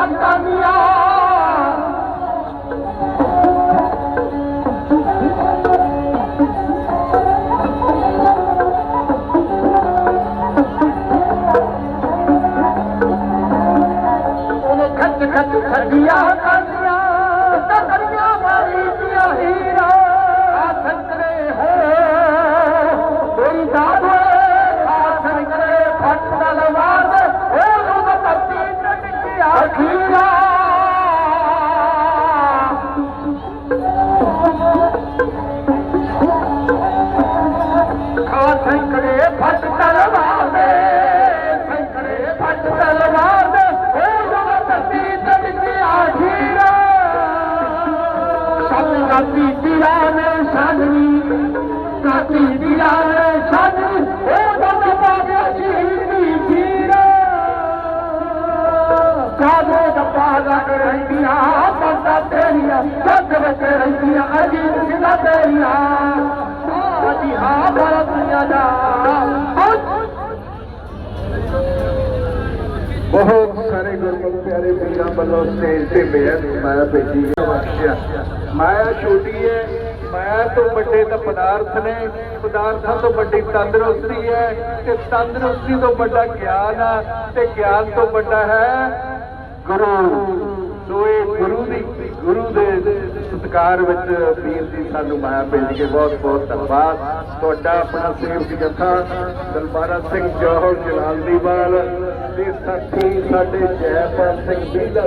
হাতটা দিয়া ਤੇਰੀਆਂ ਵਿੱਚ ਰਹਿੰਦੀਆਂ ਅਜੀਬ ਸਿਲਾ ਤੇਰੀਆਂ ਆਜੀ ਹਾਂ ਬੜਾ ਦੁਨੀਆ ਦਾ ਬਹੁਤ ਸਾਰੇ ਗੁਰਮੁਖ ਪਿਆਰੇ ਵੀਰਾਂ ਵੱਲੋਂ ਸਟੇਜ ਤੇ ਬੇਅਦ ਮਾਇਆ ਭੇਜੀ ਬਖਸ਼ਿਆ ਮਾਇਆ ਛੋਟੀ ਹੈ, ਮਾਇਆ ਤੋਂ ਵੱਡੇ ਤਾਂ ਪਦਾਰਥ ਨੇ। ਪਦਾਰਥਾਂ ਤੋਂ ਵੱਡੀ ਤੰਦਰੁਸਤੀ ਹੈ ਤੇ ਤੰਦਰੁਸਤੀ ਤੋਂ ਵੱਡਾ ਗਿਆਨ ਆ ਤੇ ਗਿਆਨ ਤੋਂ ਵੱਡਾ ਹੈ ਗੁਰੂ। ਸੋਏ ਗੁਰੂ ਦੀ ਗੁਰੂ ਦੇ ਸਤਕਾਰ ਵਿੱਚ ਵੀਰ ਜੀ ਸਾਨੂੰ ਮਾਇਆ ਭੇਜ ਕੇ ਬਹੁਤ ਬਹੁਤ ਧੰਨਵਾਦ। ਤੁਹਾਡਾ ਆਪਣਾ ਸੇਵਕ ਜਥਾ ਦਲਬਾਰਾ ਸਿੰਘ ਜੋਹਰ ਜਲਾਲਦੀਵਾਲ ਤੇ ਸਾਥੀ ਸਾਡੇ ਜੈਪਾਲ ਸਿੰਘ ਜੀ ਦਾ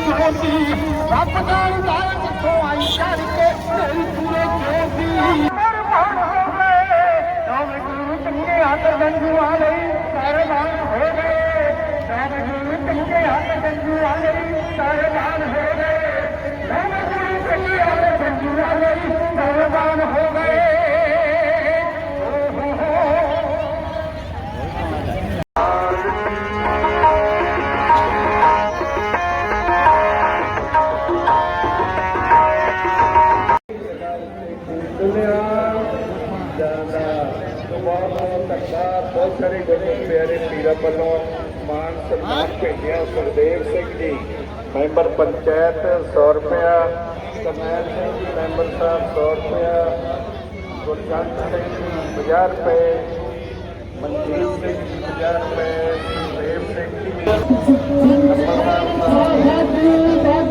ਬੀਲਾ ਸਿੰਘ ਰੱਬ ਜਾਣਦਾ ਕਿੱਥੋਂ ਆਈ ਕਰਕੇ, ਤੇਰੀ ਪੂਰੇ ਜੋਗੀ ਮਰਮਣ ਹੋਵੇ ਦੋਵੇਂ ਗੁਰੂ ਚੰਗੇ ਹੱਥ ਗੰਜੂ ਵਾਲੇ ਸਰਬਾਨ ਹੋ ਗਏ। ਦੋਵੇਂ ਗੁਰੂ ਚੰਗੇ ਹੱਥ ਗੰਜੂ ਵਾਲੇ ਸਰਬਾਨ ਹੋ ਗਏ ਪਿਆਰੇ ਪੀਰਾਂ ਵੱਲੋਂ ਮਾਨ ਸਨਮਾਨ ਭੇਜਿਆ ਸੁਖਦੇਵ ਸਿੰਘ ਜੀ ਮੈਂਬਰ ਪੰਚਾਇਤ 100 ਰੁਪਇਆ ਕਮੈਲ ਸਿੰਘ ਜੀ ਮੈਂਬਰ ਸਾਹਿਬ 100 ਰੁਪਇਆ ਗੁਰਚੰਦ ਸਿੰਘ ਜੀ 50 ਰੁਪਏ ਮਨਜੀਤ ਸਿੰਘ ਜੀ 50 ਰੁਪਏ ਸੁਖਦੇਵ ਸਿੰਘ ਜੀ ਨੰਬਰਦਾਰ ਸਾਹਿਬ ਪੰਜ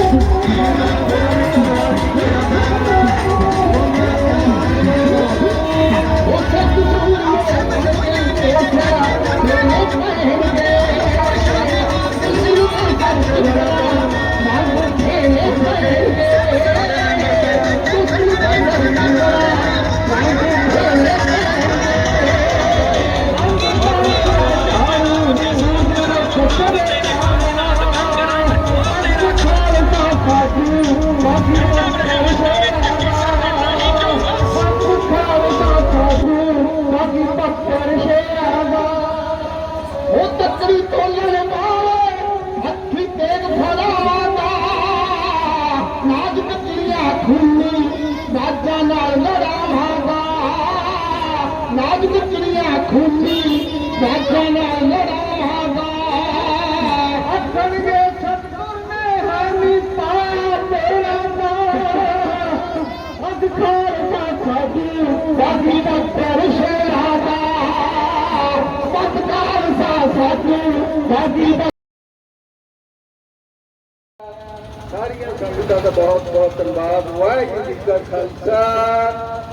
ਸਾਰੀਆਂ ਸੰਗਤਾਂ ਦਾ ਬਹੁਤ ਬਹੁਤ ਧੰਨਵਾਦ ਵਾਹਿਗੁਰੂ ਜੀ ਕਾ ਖਾਲਸਾ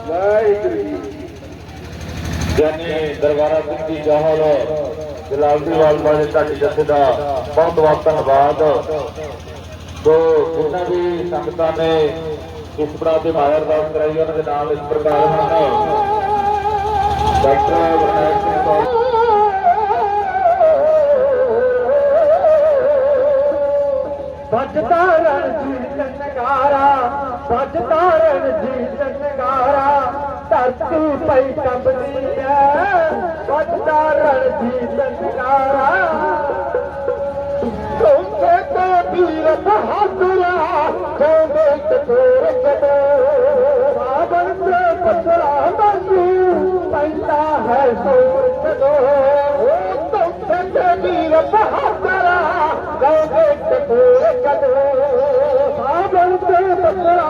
ਵਾਹਿਗੁਰੂ ਜੀ ਜਾਨੀ ਦਰਬਾਰਾ ਸਿੰਘ ਜੀ ਜਹਲ ਜਲਾਲਦੀਵਾਲ ਵਾਲੇ ਢਾਡੀ ਜਥੇ ਦਾ ਬਹੁਤ ਬਹੁਤ ਧੰਨਵਾਦ। ਸੋ ਜਿੰਨਾ ਵੀ ਸੰਗਤਾਂ ਨੇ ਇਸ ਪ੍ਰਕਾਰ ਦੇ ਮਾਇਆ ਅਰਦਾਸ ਕਰਾਈ, ਉਹਨਾਂ ਦੇ ਨਾਮ ਇਸ ਪ੍ਰਕਾਰ ਹਨ ਡਾਕਟਰ ਵਿਨਾਇਕ ਸਿੰਘ ਕੌਰ ਵੱਜਦਾ ਰਣਜੀਤ ਨਗਾਰਾ ਵੱਜਦਾ ਰਣਜੀਤ ਨਗਾਰਾ, ਧਰਤੀ ਪਈ ਕੰਬਦੀ ਐ ਵੱਜਦਾ ਰਣਜੀਤ ਨਗਾਰਾ। ਸੋਚੇ ਤੇ ਵੀਰ ਬਹਾਦੁਰਾ ਖੋਦੇ ਤੇ पत्रा पैदा है सोचो सावर ते पत्रा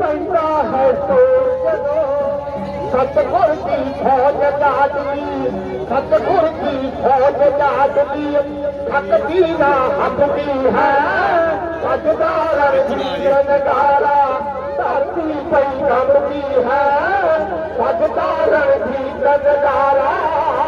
पैदा है सोचो सत हक जी है। ਕਦੇ ਸਾਬਣ ਤੇ ਹੈ ਸੋਰ ਦੀ ਫੌਜ ਨਗਾਰਾ ਧਰਤੀ ਪਈ ਕੰਬਦੀ ਹੈ। ਸਜਦਾ ਰਣਜੀਤ ਨਗਾਰਾ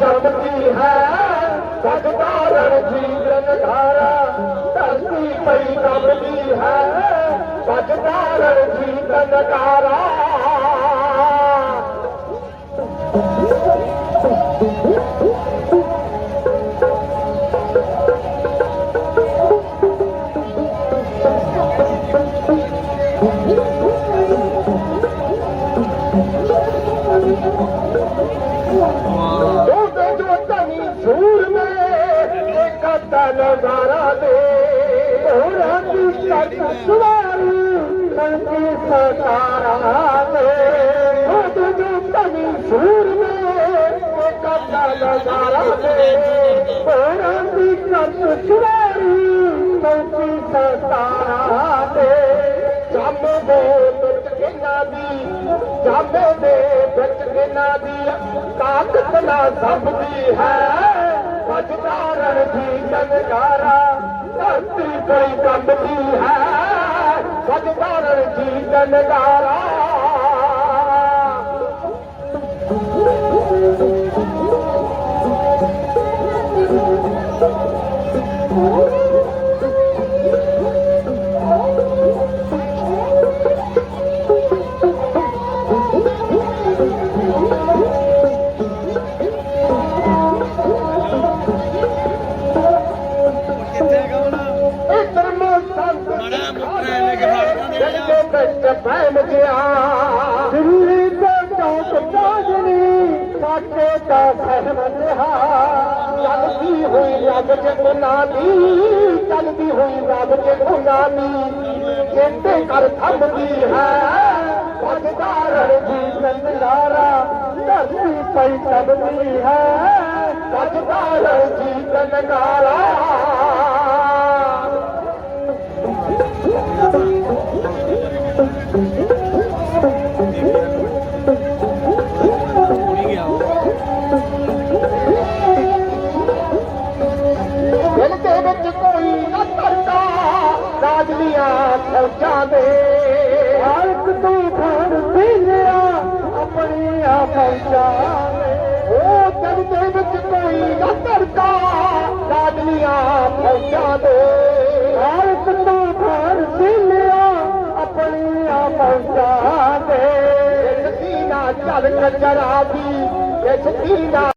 ਫੈਸਲ ਹੈ ਸਜਦਾ ਰਣਜੀਤ ਨਗਾਰਾ ਧਰਤੀ ਪਈ ਕੰਬਦੀ ਹੈ ਸਜਦਾ ਰਣਜੀਤ ਨਗਾਰਾ ਨਜ਼ਾਰਾ ਦੇ। ਹੋਰਾਂ ਦੀ ਕੱਟ ਸਵਾਰੀ ਸੰਗੀ ਸਤਾਰਾ ਦੇ। ਉਹਦੇ ਜੋ ਤਨੀ ਸੂਰ ਮੇ ਇੱਕ ਅੱਧਾ ਨਜ਼ਾਰਾ ਦੇ। ਹੋਰਾਂ ਦੀ ਕੱਟ ਸਵਾਰੀ ਸੰਗੀ ਸਤਾਰਾ ਦੇ। ਜਾਮੇ ਦੇ ਵਿੱਚ ਕਿਨਾਂ ਦੀ, ਜਾਮੇ ਦੇ ਵਿੱਚ ਕਿਨਾਂ ਦੀ ਤਾਕਤ ਨਾ ਸਭ ਦੀ ਹੈ। सचदारण जी जनगारा बड़ी कम थी सचदारण जी जनगारा ਫੜ ਗਿਆ। ਦਿੱਲੀ ਤੇ ਚੌਕ ਚਾਜਣੀ ਕਾਕੇ ਦਾ ਸਹਿਮਤ ਰਹਾ। ਚੱਲਦੀ ਹੋਈ ਰੱਬ ਜਗਨਾ ਦੀ ਚੱਲਦੀ ਹੋਈ ਰੱਬ ਜਗਨਾ ਦੀ ਜਿੱਤੇ ਕਰ ਥੰਮਦੀ ਹੈ ਵੱਜਦਾ ਰਣਜੀਤ ਨੰਦਾਰਾ ਧਰਤੀ ਪਈ ਤਬਦੀ ਹੈ। ਵੱਜਦਾ ਰਣਜੀਤ ਨੰਦਾਰਾ ਪਹੁੰਚਾ ਦੇ। ਹਰ ਇੱਕ ਤੂੰ ਘਰ ਤੇਰਾ ਆਪਣੀ ਆ ਪਹੁੰਚਾ ਉਹ ਤਨ ਦੇ ਵਿੱਚ ਕੋਈ ਨਾ ਧੜਕਾ ਲਾਡਲੀਆਂ ਪਹੁੰਚਾ ਦੇ। ਹਰ ਇੱਕ ਤੂੰ ਘਰ ਤੇਰਾ ਆਪਣੀ ਆ ਪਹੁੰਚਾ ਦੇ ਸਖੀਨਾ ਚੱਲ ਕਚਰਾ ਦੀ ਇਹ ਸਖੀਨਾ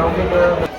ground.